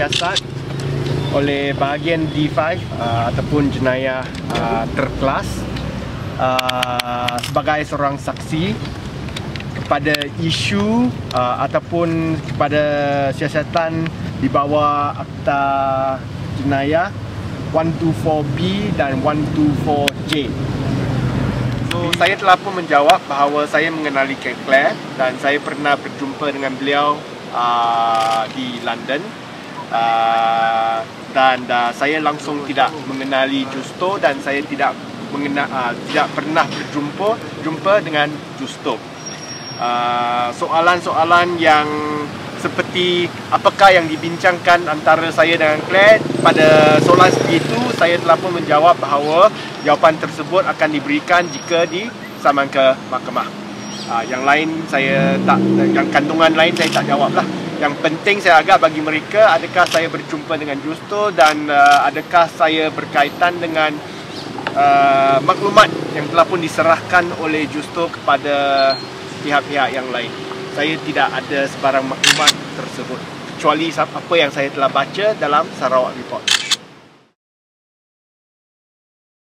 disiasat oleh bahagian D5 uh, ataupun jenayah uh, terkelas uh, sebagai seorang saksi kepada isu uh, ataupun kepada siasatan di bawah akta jenayah 124B dan 124J. So saya telah pun menjawab bahawa saya mengenali Kate Claire dan saya pernah berjumpa dengan beliau uh, di London. Uh, dan uh, saya langsung tidak mengenali Justo dan saya tidak mengenal uh, tidak pernah berjumpa jumpa dengan Justo. Uh, soalan-soalan yang seperti apakah yang dibincangkan antara saya dengan Claire pada soalan itu saya telah pun menjawab bahawa jawapan tersebut akan diberikan jika disaman ke mahkamah. Uh, yang lain saya tak yang kandungan lain saya tak jawab lah yang penting saya agak bagi mereka adakah saya berjumpa dengan Justo dan uh, adakah saya berkaitan dengan uh, maklumat yang telah pun diserahkan oleh Justo kepada pihak-pihak yang lain. Saya tidak ada sebarang maklumat tersebut kecuali apa yang saya telah baca dalam Sarawak Report.